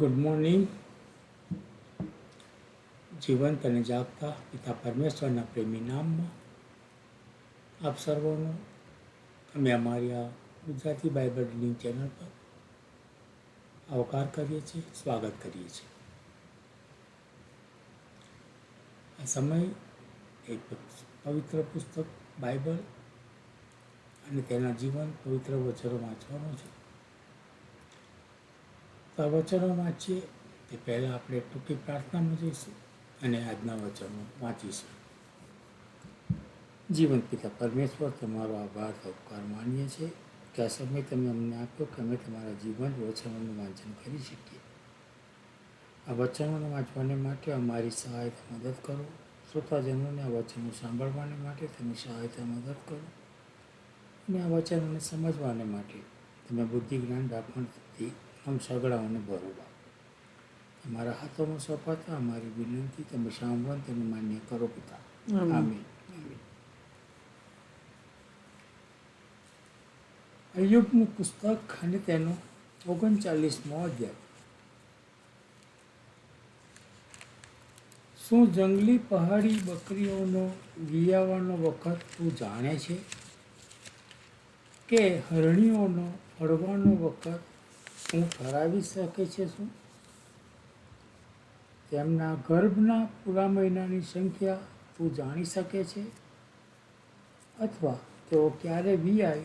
Good morning જીવંત અને જાગતા પિતા પરમેશ્વરના પ્રેમી નામમાં આપ સર્વોનો. અમે અમારી આ ગુજરાતી બાઇબલ રીડિંગ ચેનલ પર આવકાર કરીએ છીએ, સ્વાગત કરીએ છીએ. આ સમય એક પવિત્ર પુસ્તક બાઇબલ અને તેના જીવન પવિત્ર વચનો વાંચવાનો છે. વચનો વાંચીએ તે પહેલાં આપણે ટૂંકી પ્રાર્થનામાં જઈશું અને આજના વચનો વાંચીશું. જીવન પિતા પરમેશ્વર, તમારો આભાર ઉપકાર માનીએ છીએ કે આ સમય તમે અમને આપ્યો કે અમે તમારા જીવન વચનોનું વાંચન કરી શકીએ. આ વચનોને વાંચવાને માટે અમારી સહાયતા મદદ કરો. શ્રોતાજનોને આ વચનો સાંભળવાને માટે તમે સહાયતા મદદ કરો. અને આ વચનોને સમજવાને માટે તમે બુદ્ધિ જ્ઞાન દાખવણથી આમ સગડાઓને બરોબર અમારા હાથોમાં સોંપાતા અમારી વિનંતી તમે સાંભળો અને તેને માન્ય કરો પિતા. આમીન. અયુબનું પુસ્તક અને તેનો ઓગણચાલીસમો અધ્યાય. શું જંગલી પહાડી બકરીઓનો વિયાવાનો વખત તું જાણે છે? કે હરણીઓનો ફળવાનો વખત શું ભરાવી શકે છે શું? તેમના ગર્ભના પૂરા મહિનાની સંખ્યા તું જાણી શકે છે? અથવા તેઓ ક્યારે વિયાય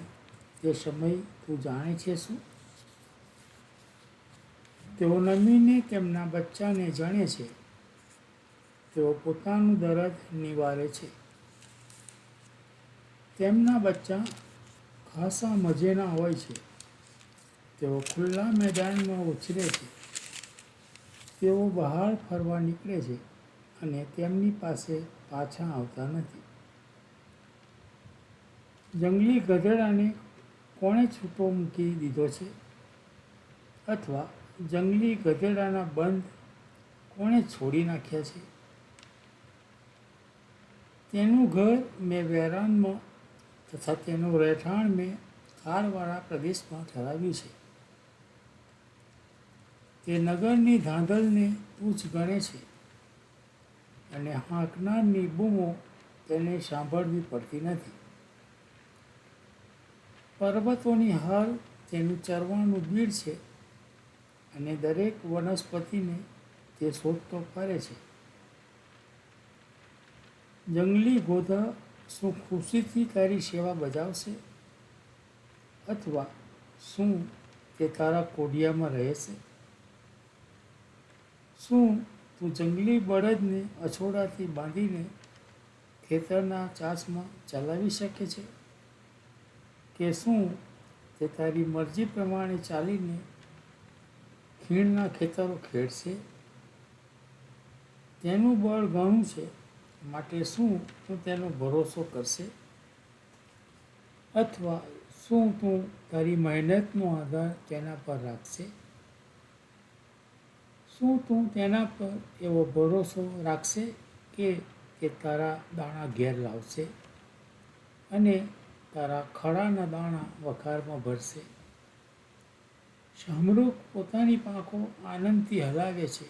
તે સમય તું જાણે છે શું? તેઓ નમીને તેમના બચ્ચાને જાણે છે. તેઓ પોતાનું દરદ નિવારે છે. તેમના બચ્ચા ખાસા મજેના હોય છે. તેઓ ખુલ્લા મેદાનમાં ઉછરે છે. તેઓ બહાર ફરવા નીકળે છે અને તેમની પાસે પાછા આવતા નથી. જંગલી ગધેડાને કોણે છૂટો મૂકી દીધો છે? અથવા જંગલી ગધેડાના બંધ કોણે છોડી નાખ્યા છે? તેનું ઘર મેં વેરાનમાં તથા તેનું રહેઠાણ મેં થારવાળા પ્રદેશમાં ઠરાવ્યું છે. તે નગરની ધાંધલને પૂછ ગણે છે અને હાંકનારની બૂમો તેને સાંભળવી પડતી નથી. પર્વતોની હાલ તેનું ચરવાનું બીડ છે અને દરેક વનસ્પતિને તે શોધતો ફરે છે. જંગલી ગોધા શું ખુશીથી તારી સેવા બજાવશે અથવા શું તે તારા કોડિયામાં રહેશે? શું તું જંગલી બળદને અછોડાથી બાંધીને ખેતરના ચાસમાં ચલાવી શકે છે? કે શું તે તારી મરજી પ્રમાણે ચાલીને ખીણના ખેતરો ખેડશે? તેનું બળ ઘણું છે, માટે શું તું તેનો ભરોસો કરશે? અથવા શું તું તારી મહેનતનો આધાર તેના પર રાખશે? શું તું તેના પર એવો ભરોસો રાખશે કે તે તારા દાણા ઘેર લાવશે અને તારા ખડાના દાણા વખારમાં ભરશે? શામરૂખ પોતાની પાંખો આનંદથી હલાવે છે,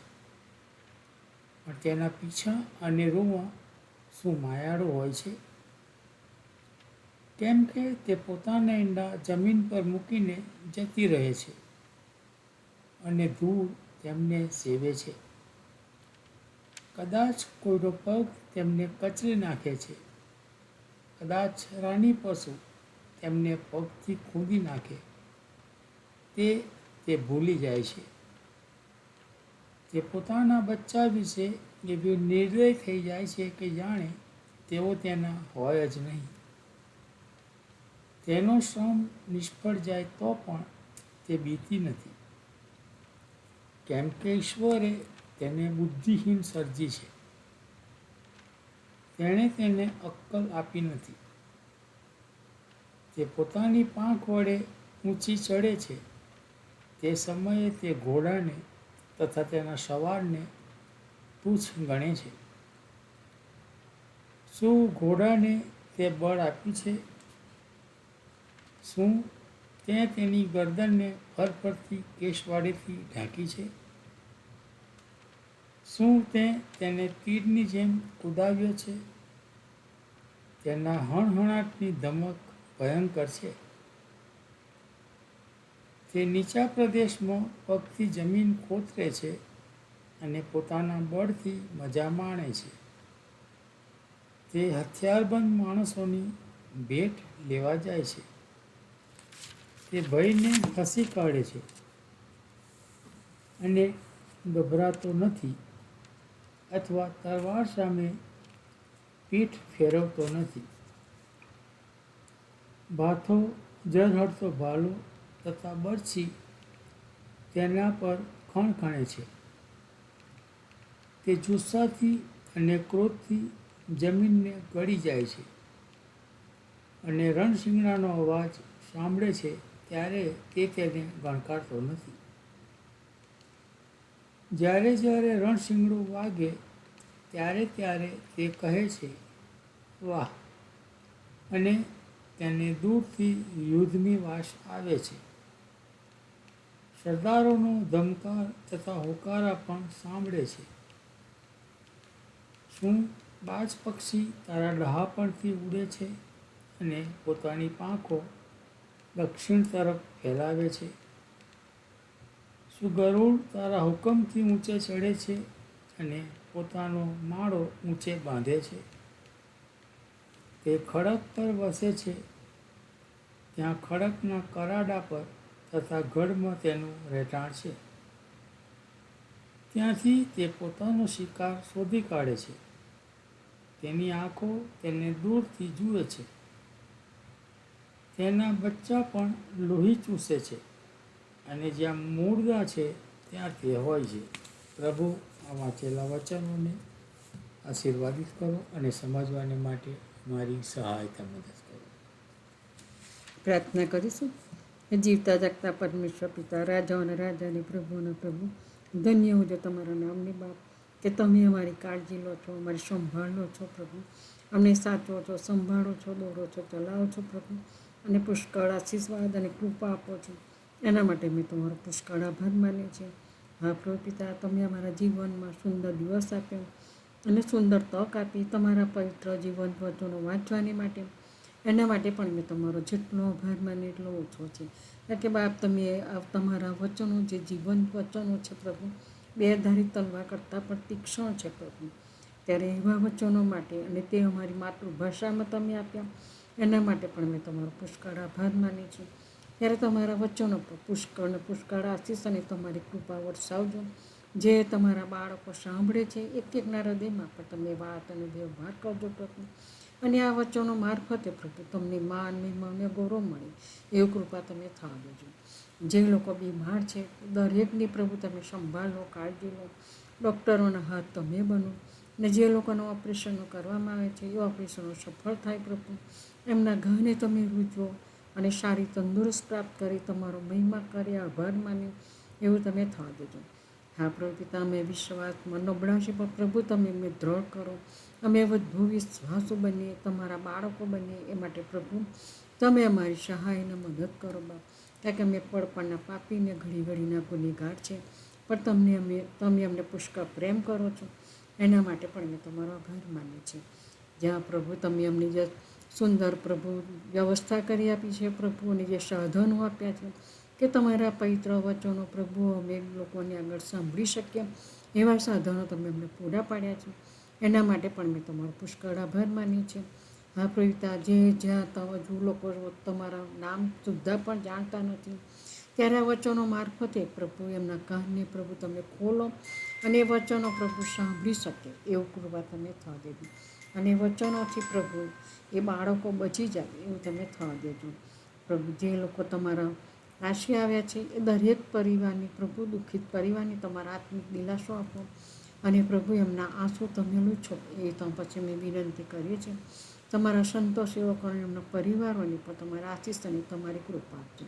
પણ તેના પીછા અને રૂમાં શું માયાળો હોય છે? કેમ કે તે પોતાના ઈંડા જમીન પર મૂકીને જતી રહે છે અને ધૂળ તેમને સેવે છે. કદાચ કોઈનો પગ તેમને કચરી નાખે છે. કદાચ રાની પશુ તેમને પગથી ખોદી નાખે. તે તે ભૂલી જાય છે. તે પોતાના બચ્ચા વિશે એવી નિર્દય થઈ જાય છે કે જાણે તેઓ તેના હોય જ નહીં. તેનો શ્રમ નિષ્ફળ જાય તો પણ તે બીતી નથી. કેમ કે ઈશ્વરે તેને બુદ્ધિહીન સર્જી છે. તેણે તેને અક્કલ આપી નથી. તે પોતાની પાંખ વડે ઊંચી ચડે છે, તે સમયે તે ઘોડાને તથા તેના સવારને તુચ્છ ગણે છે. શું ઘોડાને તે બળ આપ્યું છે? શું તે તેની ગરદનને ફરફરતી કેશવાળીથી ઢાંકી છે. શું તે તેને તીરની જેમ કુદાવ્યો છે? તેના હણહણાટની ધમક ભયંકર છે. તે નીચા પ્રદેશમાં પગથી જમીન કોતરે છે અને પોતાના બળથી મજા માણે છે. તે હથિયારબંધ માણસોની ભેટ લેવા જાય છે. તે ભયને ખસી કાઢે છે. અને ગભરાતો નથી અથવા તલવાર સામે પીઠ ફેરવતો નથી. ભાથો જરહડતો ભાલો તથા બરછી તેના પર ખણખણે છે. તે જુસ્સાથી અને ક્રોધથી જમીનને ગળી જાય છે. અને રણશિંગડાનો અવાજ સાંભળે છે ત્યારે તે તેને ગણકારતો નથી. જ્યારે જ્યારે રણશિંગડું વાગે, ત્યારે ત્યારે તે કહે છે, વાહ. અને તેને દૂરથી યુદ્ધની વાસ આવે છે. સરદારોનો ધમકાર તથા હોકારા પણ સાંભળે છે. શું બાજ પક્ષી તારા ડહાપણથી ઉડે છે અને પોતાની પાંખો દક્ષિણ તરફ ફેલાવે છે. શું ગરુડ તારા હુકમથી ઊંચે ચડે છે અને પોતાનો માળો ઊંચે બાંધે છે. તે ખડક પર વસે છે. ત્યાં ખડકના કરાડા પર તથા ગઢમાં તેનું રહેઠાણ છે. ત્યાંથી તે પોતાનો શિકાર શોધી કાઢે છે. તેની આંખો તેને દૂરથી જુએ છે. તેના બચ્ચા પણ લોહી ચૂસે છે અને જ્યાં મૂળગા છે, ત્યાં તે હોય છે, પ્રભુ આ વાંચેલા વચનોને આશીર્વાદિત કરો અને સમજવાને માટે મારી સહાયતા મદદ કરો. પ્રાર્થના કરીશું. જીવતા જાગતા પરમેશ્વર પિતા રાજાઓના રાજાની અને પ્રભુ, ધન્ય હું જો તમારા નામની બાપ, કે તમે અમારી કાળજી લો છો, અમારી સંભાળ લો છો પ્રભુ. અમને સાચવો છો, સંભાળો છો, દોરો છો, ચલાવો છો પ્રભુ. અને પુષ્કળ આશીર્વાદ અને કૃપા આપો છો. એના માટે મેં તમારો પુષ્કળ આભાર માન્યો છે. હા પ્રભુ પિતા તમે અમારા જીવનમાં સુંદર દિવસ આપ્યો અને સુંદર તક આપી તમારા પવિત્ર જીવન વચનો વાંચવાની માટે. એના માટે પણ મેં તમારો જેટલો આભાર માને એટલો ઓછો છે. કારણ કે બાપ, તમે તમારા વચનો, જે જીવન વચનો છે પ્રભુ, બે ધારી તલવા કરતાં પણ તીક્ષણ છે પ્રભુ. ત્યારે એવા વચનો માટે અને તે અમારી માતૃભાષામાં તમે આપ્યા. એના માટે પણ મેં તમારો પુષ્કળ આભાર માની છું. ત્યારે તમારા વચનો પર પુષ્કળ આશીષ અને તમારી કૃપા વરસાવજો. જે તમારા બાળકો સાંભળે છે એક એકના હૃદયમાં પણ તમે વાત અને વ્યવહાર કરજો પ્રભુ. અને આ વચનો મારફતે પ્રભુ તમને માન, મહિમા ગૌરવ મળે. એવું કૃપા તમે થવા દેજો. જે લોકો બીમાર છે, દરેકની પ્રભુ તમે સંભાળો, કાળજી લો. ડૉક્ટરોના હાથ તમે બનો. ને જે લોકોનું ઓપરેશનો કરવામાં આવે છે, એ ઓપરેશનો સફળ થાય પ્રભુ. એમના ઘાને તમે રૂજવો અને સારી તંદુરસ્ત પ્રાપ્ત કરી, તમારો મહિમા કરી, આભાર માન્યો, એવું તમે થવા દેજો. હા પ્રભુ પિતા અમે વિશ્વાસમાં નબળા પણ પ્રભુ, તમે અમને દ્રઢ કરો. અમે વધુ વિશ્વાસો બનીએ, તમારા બાળકો બનીએ, એ માટે પ્રભુ, તમે અમારી સહાયને મદદ કરો બાપ. કારણ કે અમે પડપણના પાપીને ઘડી ઘડીના ગુનેગાર છે પણ તમને અમે, તમે અમને પુષ્કળ પ્રેમ કરો છો. એના માટે પણ મેં તમારો આભાર માનીએ છે જ્યાં પ્રભુ, તમે અમને જે સુંદર પ્રભુ વ્યવસ્થા કરી આપી છે પ્રભુ અને જે સાધનો આપ્યા છે કે તમારા પવિત્ર વચનો પ્રભુ અમે લોકોને આગળ સાંભળી શકીએ એવા સાધનો તમે અમને પૂરા પાડ્યા છે. એના માટે પણ મેં તમારો પુષ્કળ આભાર માની છે. હા, પ્રવિતા, જે જ્યાં તમે જો લોકો તમારા નામ સુદ્ધા પણ જાણતા નથી, ત્યારે આ વચનો મારફતે પ્રભુ એમના કાનને પ્રભુ તમે ખોલો અને એ વચનો પ્રભુ સાંભળી શકે, એવું કૃપા તમે થવા દેવી અને વચનોથી પ્રભુ એ બાળકો બચી જાય એવું તમે થવા દેજો. પ્રભુ, જે લોકો તમારા રાશિ આવ્યા છે, એ દરેક પરિવારની, પ્રભુ દુઃખિત પરિવારની તમારા આત્મિક દિલાસો આપો અને પ્રભુ, એમના આંસુ તમે લૂછો. એ તો પછી મેં વિનંતી કરીએ છીએ. તમારા સંતો સેવકોને, એમના પરિવારોની પણ તમારા આશીષ અને તમારી કૃપા આપજો.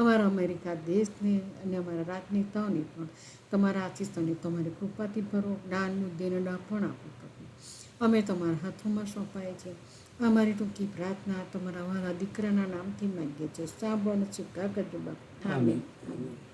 અમારા અમેરિકા દેશને અને અમારા રાજનેતાઓને પણ તમારા આશીષ અને તમારી કૃપાથી ભરો. જ્ઞાન બુદ્ધિને ડાપણ આપો પ્રભુ. અમે તમારા હાથોમાં સોંપાય છે. અમારી ટૂંકી પ્રાર્થના તમારા વાળા દીકરાના નામથી માગીએ છીએ. સાંભળો સ્વીકાર કરજો બાપ આમીન. આમીન.